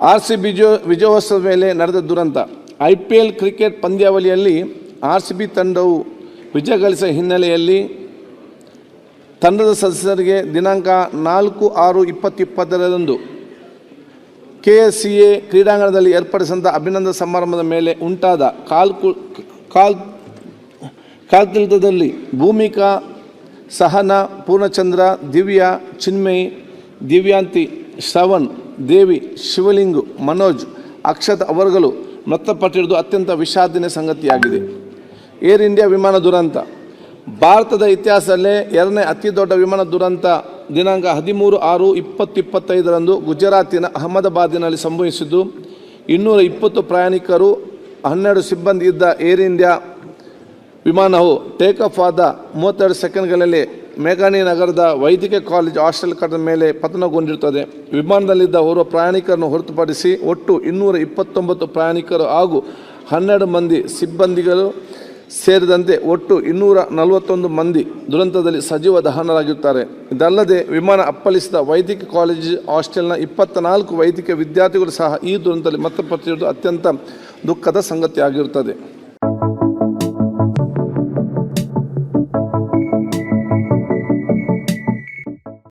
R C ಬಿಜೋ ವಿಜಯೋತ್ಸವದ ಮೇಲೆ ನಡೆದ ದುರಂತ. ಐ ಪಿ ಎಲ್ ಕ್ರಿಕೆಟ್ ಪಂದ್ಯಾವಳಿಯಲ್ಲಿ ಆರ್ ಸಿ ಬಿ ತಂಡವು ವಿಜಯ ಗಳಿಸಿದ ಹಿನ್ನೆಲೆಯಲ್ಲಿ ತಂಡದ ಸದಸ್ಯರಿಗೆ ದಿನಾಂಕ ನಾಲ್ಕು ಆರು ಇಪ್ಪತ್ತಿಪ್ಪತ್ತರಂದು ಕೆ ಎಸ್ ಸಿ ಎ ಕ್ರೀಡಾಂಗಣದಲ್ಲಿ ಏರ್ಪಡಿಸಿದ ಅಭಿನಂದನ ಸಮಾರಂಭದ ಮೇಲೆ ಉಂಟಾದ ಕಾಲ್ಕು ಕಾಲ್, ಕಾಲ್ಕಿಲ್ತದಲ್ಲಿ ಭೂಮಿಕಾ, ಸಹನ, ಪೂರ್ಣಚಂದ್ರ, ದಿವ್ಯಾ, ಚಿನ್ಮಯಿ, ದಿವ್ಯಾಂತಿ, ಶ್ರವಣ್ ದೇವಿ, ಶಿವಲಿಂಗು, ಮನೋಜ್, ಅಕ್ಷತ್ ಅವರುಗಳು ಮೃತಪಟ್ಟಿರುವುದು ಅತ್ಯಂತ ವಿಷಾದಿನ ಸಂಗತಿಯಾಗಿದೆ. ಏರ್ ಇಂಡಿಯಾ ವಿಮಾನ ದುರಂತ. ಭಾರತದ ಇತಿಹಾಸದಲ್ಲೇ ಎರಡನೇ ಅತಿ ದೊಡ್ಡ ವಿಮಾನ ದುರಂತ ದಿನಾಂಕ ಹದಿಮೂರು ಆರು ಇಪ್ಪತ್ತು ಇಪ್ಪತ್ತೈದರಂದು ಗುಜರಾತಿನ ಅಹಮದಾಬಾದಿನಲ್ಲಿ ಸಂಭವಿಸಿದ್ದು. ಇನ್ನೂರ ಇಪ್ಪತ್ತು ಪ್ರಯಾಣಿಕರು, ಹನ್ನೆರಡು ಸಿಬ್ಬಂದಿ ಇದ್ದ ಏರ್ ಇಂಡಿಯಾ ವಿಮಾನವು ಟೇಕ್ ಆಫ್ ಆದ ಮೂವತ್ತೆರಡು ಸೆಕೆಂಡ್ಗಳಲ್ಲಿ ಮೇಘಾನಿ ನಗರದ ವೈದ್ಯಕೀಯ ಕಾಲೇಜ್ ಹಾಸ್ಟೆಲ್ ಕಟ್ಟದ ಮೇಲೆ ಪತನಗೊಂಡಿರುತ್ತದೆ. ವಿಮಾನದಲ್ಲಿದ್ದ ಓರ್ವ ಪ್ರಯಾಣಿಕರನ್ನು ಹೊರತುಪಡಿಸಿ ಒಟ್ಟು ಇನ್ನೂರ ಇಪ್ಪತ್ತೊಂಬತ್ತು ಪ್ರಯಾಣಿಕರು ಹಾಗೂ ಹನ್ನೆರಡು ಮಂದಿ ಸಿಬ್ಬಂದಿಗಳು ಸೇರಿದಂತೆ ಒಟ್ಟು ಇನ್ನೂರ ನಲವತ್ತೊಂದು ಮಂದಿ ದುರಂತದಲ್ಲಿ ಸಜೀವ ದಹನರಾಗಿರುತ್ತಾರೆ ಇದಲ್ಲದೆ ವಿಮಾನ ಅಪ್ಪಳಿಸಿದ ವೈದ್ಯಕೀಯ ಕಾಲೇಜ್ ಹಾಸ್ಟೆಲ್ನ ಇಪ್ಪತ್ತ ನಾಲ್ಕು ವೈದ್ಯಕೀಯ ವಿದ್ಯಾರ್ಥಿಗಳು ಸಹ ಈ ದುರಂತದಲ್ಲಿ ಮೃತಪಟ್ಟಿರುವುದು ಅತ್ಯಂತ ದುಃಖದ ಸಂಗತಿಯಾಗಿರುತ್ತದೆ.